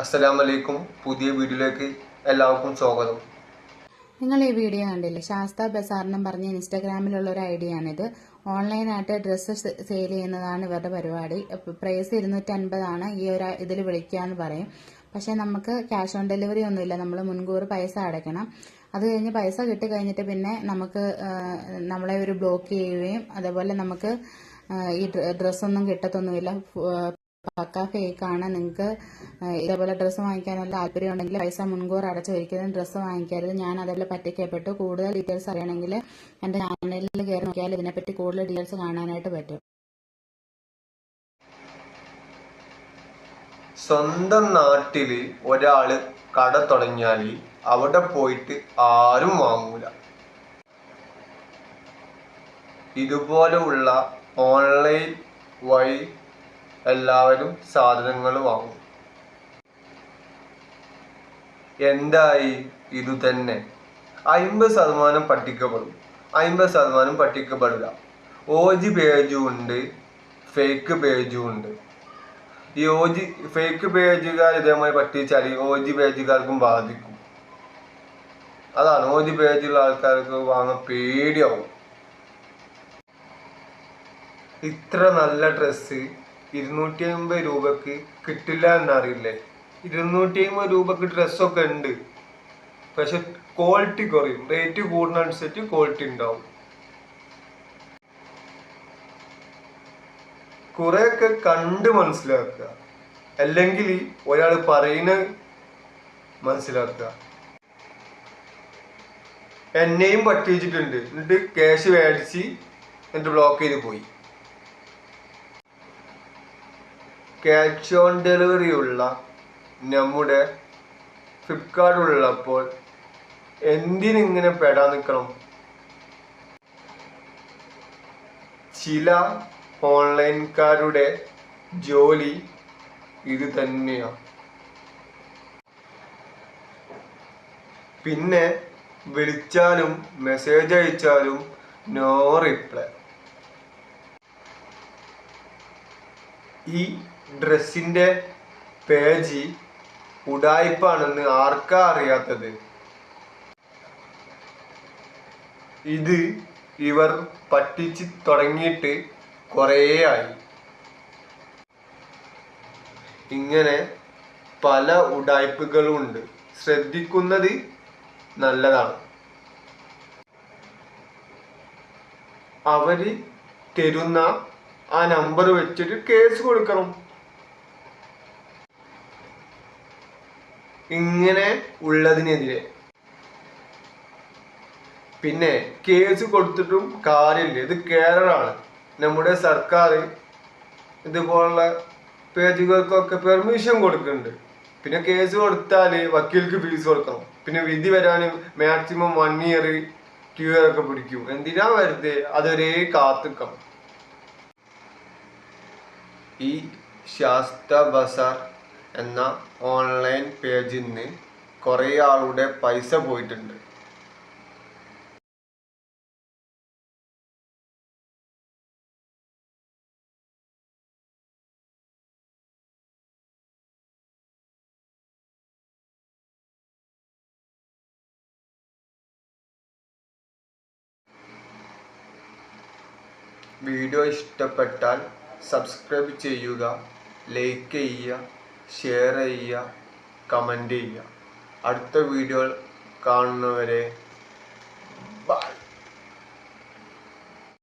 അസ്സലാമലൈക്കും. പുതിയ വീഡിയോയിലേക്ക് എല്ലാവർക്കും സ്വാഗതം. നിങ്ങൾ ഈ വീഡിയോ കണ്ടില്ലേ? ശാസ്ത ബസാറിനും പറഞ്ഞ ഇൻസ്റ്റാഗ്രാമിലുള്ള ഒരു ഐഡിയ ആണിത്. ഓൺലൈനായിട്ട് ഡ്രസ്സ് സെയിൽ ചെയ്യുന്നതാണ് ഇവരുടെ പരിപാടി. പ്രൈസ് ഇരുന്നൂറ്റി അൻപതാണ് ഈ ഒരു ഇതിൽ വിളിക്കുക എന്ന് പറയും. പക്ഷെ നമുക്ക് ക്യാഷ് ഓൺ ഡെലിവറി ഒന്നുമില്ല. നമ്മൾ മുൻകൂർ പൈസ അടയ്ക്കണം. അത് കഴിഞ്ഞ് പൈസ കിട്ടി കഴിഞ്ഞിട്ട് പിന്നെ നമുക്ക് നമ്മളെ ഒരു ബ്ലോക്ക് ചെയ്യുകയും അതേപോലെ നമുക്ക് ഈ ഡ്രസ്സൊന്നും കിട്ടത്തൊന്നുമില്ല. പക്ക ഫേക്കാണ് നിങ്ങൾക്ക് ഇതേപോലെ ഡ്രസ്സ് വാങ്ങിക്കാനുള്ള താല്പര്യം ഉണ്ടെങ്കിൽ പൈസ മുൻകൂർ അടച്ച് ഒരിക്കലും ഡ്രസ്സ് വാങ്ങിക്കരുത്. ഞാൻ അതേപോലെ പറ്റിക്കപ്പെട്ടു. കൂടുതൽ ഡീറ്റെയിൽസ് അറിയണമെങ്കിൽ എന്റെ ചാനലിൽ കയറി നോക്കിയാൽ ഇതിനെപ്പറ്റി കൂടുതൽ ഡീറ്റെയിൽസ് കാണാനായിട്ട് പറ്റും. സ്വന്തം നാട്ടിൽ ഒരാൾ കട തുടങ്ങിയാൽ അവിടെ പോയിട്ട് ആരും വാങ്ങൂല. ഇതുപോലെയുള്ള ഓൺലൈൻ വഴി എല്ലാവരും സാധനങ്ങൾ വാങ്ങും എന്തായി? ഇതു തന്നെ. അമ്പത് ശതമാനം പട്ടിക്കപ്പെടും. അമ്പത് ശതമാനം പട്ടിക്കപ്പെടില്ല. ഓജി പേജും ഉണ്ട് ഫേക്ക് പേജും ഉണ്ട്. ഈ ഓജി ഫേക്ക് പേജുകാർ ഇതേമായി പറ്റിച്ചാൽ ഓജി പേജുകാർക്കും ബാധിക്കും. അതാണ് ഓജി പേജുള്ള ആൾക്കാർക്ക് വാങ്ങാൻ പേടിയാവും. ഇത്ര നല്ല ഡ്രസ്സ് ഇരുന്നൂറ്റി അമ്പത് രൂപക്ക് കിട്ടില്ല എന്നറിയില്ലേ? ഇരുന്നൂറ്റി അമ്പത് രൂപക്ക് ഡ്രസ്സൊക്കെ ഉണ്ട്. പക്ഷെ ക്വാളിറ്റി കുറയും. റേറ്റ് കൂടുന്നതനുസരിച്ച് ക്വാളിറ്റി ഉണ്ടാവും. കുറെയൊക്കെ കണ്ട് മനസ്സിലാക്കുക. അല്ലെങ്കിൽ ഒരാൾ പറയുന്ന മനസ്സിലാക്കുക. എന്നെയും പറ്റിച്ചിട്ടുണ്ട് എന്നിട്ട് ക്യാഷ് മേടിച്ച് എന്നിട്ട് ബ്ലോക്ക് ചെയ്ത് പോയി. ക്യാഷ് ഓൺ ഡെലിവറി ഉള്ള നമ്മുടെ ഫ്ലിപ്കാർട്ട് ഉള്ളപ്പോൾ എന്തിനിങ്ങനെ പെടാൻ നിൽക്കണം ചില ഓൺലൈൻകാരുടെ ജോലി ഇത് തന്നെയാണ് പിന്നെ വിളിച്ചാലും മെസ്സേജ് അയച്ചാലും നോ റിപ്ലൈ. ഈ ഡ്രസ്സിന്റെ പേജ് ഉടായ്പാണെന്ന് ആർക്കാ അറിയാത്തത്? ഇത് ഇവർ പറ്റിച്ച് തുടങ്ങിയിട്ട് കുറേ ആയി. ഇങ്ങനെ പല ഉടായ്പകളും ഉണ്ട് ശ്രദ്ധിക്കുന്നത് നല്ലതാണ്. അവർ തരുന്ന ആ നമ്പർ വെച്ചിട്ട് കേസ് കൊടുക്കണം. ഇങ്ങനെ ഉള്ളതിനെതിരെ. പിന്നെ കേസ് കൊടുത്തിട്ടും കാര്യമില്ല. ഇത് കേരളമാണ്. നമ്മുടെ സർക്കാർ ഇതുപോലുള്ള പേജുകൾക്കൊക്കെ പെർമിഷൻ കൊടുക്കുന്നുണ്ട്. പിന്നെ കേസ് കൊടുത്താൽ വക്കീൽക്ക് ഫീസ് കൊടുക്കണം. പിന്നെ വിധി വരാനും maximum one year two year ഒക്കെ പിടിക്കും. എന്തിനാ വെറുതെ? അതൊരേ കാത്തിക്കണം. ഈ ശാസ്ത്ര ബസാർ എന്ന ഓൺലൈൻ പേജിൽ നിന്ന് കുറേ ആളുടെ പൈസ പോയിട്ടുണ്ട്. വീഡിയോ ഇഷ്ടപ്പെട്ടാൽ സബ്സ്ക്രൈബ് ചെയ്യുക ലൈക്ക് ചെയ്യുക ഷെയർ ചെയ്യുക കമന്റ് ചെയ്യുക. അടുത്ത വീഡിയോ കാണുന്നവരെ